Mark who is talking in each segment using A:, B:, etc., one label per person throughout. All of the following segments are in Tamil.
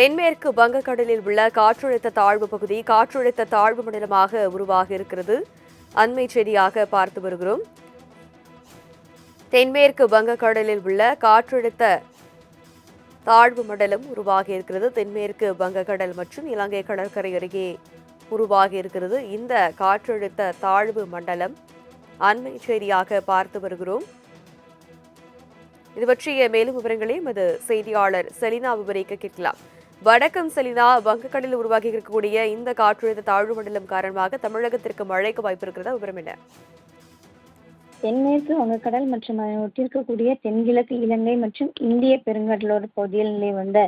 A: தென்மேற்கு வங்கக்கடலில் உள்ள காற்றழுத்த தாழ்வு பகுதி காற்றழுத்த தாழ்வு மண்டலமாக உருவாகி இருக்கிறது. அண்மை செய்தியாக பார்த்து வருகிறோம். தென்மேற்கு வங்கக்கடலில் உள்ள காற்றழுத்த தாழ்வு மண்டலம் உருவாகி இருக்கிறது. தென்மேற்கு வங்கக்கடல் மற்றும் இலங்கை கடற்கரை அருகே உருவாகி இருக்கிறது. இந்த காற்றழுத்த தாழ்வு மண்டலம் அண்மை செய்தியாக பார்த்து வருகிறோம். இது பற்றிய மேலும் விவரங்களையும் எமது செய்தியாளர் செலினா விவரிக்க கேட்கலாம். வடக்கம் செலினா வங்கக்கடலில் உருவாகி இருக்கக்கூடிய இந்த காற்றழுத்த தாழ்வு மண்டலம் காரணமாக தமிழகத்திற்கு மழைக்கு வாய்ப்பு இருக்கிறதா? விவரம் என்ன?
B: தென்மேற்கு வங்கக்கடல் மற்றும் அதனை ஒட்டிருக்கக்கூடிய தென்கிழக்கு இலங்கை மற்றும் இந்திய பெருங்கடலோர பகுதியில் நிலை வந்த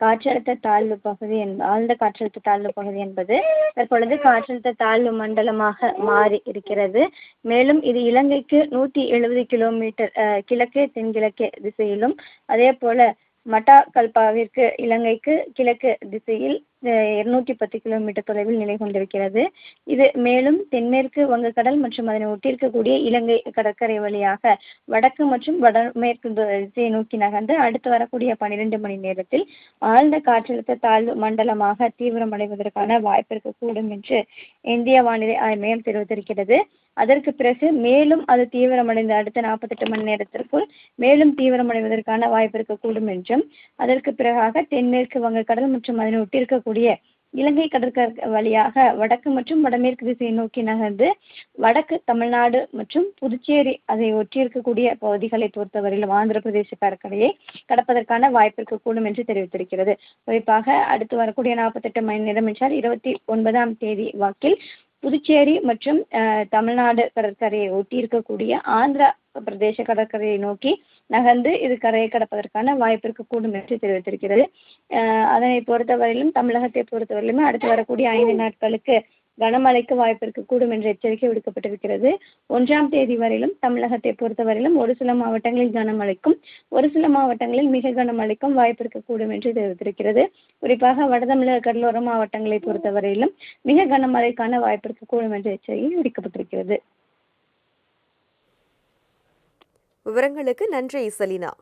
B: காற்றழுத்த தாழ்வு பகுதி ஆழ்ந்த காற்றழுத்த தாழ்வு பகுதி என்பது தற்பொழுது காற்றழுத்த தாழ்வு மண்டலமாக மாறி இருக்கிறது. மேலும் இது இலங்கைக்கு நூற்றி எழுபது கிலோமீட்டர் அஹ், கிழக்கு தென்கிழக்கு திசையிலும் அதே போல மட்டாகல்பாவிற்கு இலங்கைக்கு கிழக்கு திசையில் இருநூற்றி பத்து கிலோமீட்டர் தொலைவில் நிலை கொண்டிருக்கிறது. இது மேலும் தென்மேற்கு வங்கக்கடல் மற்றும் அதனை ஒட்டியிருக்கக்கூடிய இலங்கை கடற்கரை வழியாக வடக்கு மற்றும் வடமேற்கு திசையை நோக்கி நகர்ந்து அடுத்து வரக்கூடிய பனிரெண்டு மணி நேரத்தில் ஆழ்ந்த காற்றழுத்த தாழ்வு மண்டலமாக தீவிரமடைவதற்கான வாய்ப்பு இருக்கக்கூடும் என்று இந்திய வானிலை ஆய்வு மையம் தெரிவித்திருக்கிறது. அதற்கு பிறகு மேலும் அது தீவிரமடைந்த அடுத்த நாற்பத்தெட்டு மணி நேரத்திற்குள் மேலும் தீவிரமடைவதற்கான வாய்ப்பு இருக்கக்கூடும் என்றும் அதற்கு பிறகாக தென்மேற்கு வங்கக்கடல் மற்றும் அதனை ஒட்டியிருக்கக்கூடிய இலங்கை கடற்கரை வழியாக வடக்கு மற்றும் வடமேற்கு திசையை நோக்கி நகர்ந்து வடக்கு தமிழ்நாடு மற்றும் புதுச்சேரி அதை ஒட்டியிருக்கக்கூடிய பகுதிகளை பொறுத்தவரையிலும் ஆந்திர பிரதேச கடற்கரையை கடப்பதற்கான வாய்ப்பு இருக்கக்கூடும் என்று தெரிவித்திருக்கிறது. குறிப்பாக அடுத்து வரக்கூடிய நாற்பத்தெட்டு மணி நேரம் என்றால் இருபத்தி ஒன்பதாம் தேதி வாக்கில் புதுச்சேரி மற்றும் அஹ், தமிழ்நாடு கடற்கரையை ஒட்டி இருக்கக்கூடிய ஆந்திரா பிரதேச கடற்கரையை நோக்கி நகர்ந்து இது கரையை கடப்பதற்கான வாய்ப்பு இருக்கக்கூடும் என்று தெரிவித்திருக்கிறது. அதனை பொறுத்தவரையிலும் தமிழகத்தை பொறுத்தவரையிலுமே அடுத்து வரக்கூடிய ஐந்து நாட்களுக்கு கனமழைக்கு வாய்ப்பு இருக்கக்கூடும் என்ற எச்சரிக்கை விடுக்கப்பட்டிருக்கிறது. ஒன்றாம் தேதி வரையிலும் தமிழகத்தை பொறுத்தவரையிலும் ஒரு சில மாவட்டங்களில் கனமழைக்கும் ஒரு சில மாவட்டங்களில் மிக கனமழைக்கும் வாய்ப்பு இருக்கக்கூடும் என்று தெரிவித்திருக்கிறது. குறிப்பாக வடதமிழக கடலோர மாவட்டங்களை பொறுத்தவரையிலும் மிக கனமழைக்கான வாய்ப்பு இருக்கக்கூடும் என்ற எச்சரிக்கை விடுக்கப்பட்டிருக்கிறது.
A: விவரங்களுக்கு நன்றி செலினா.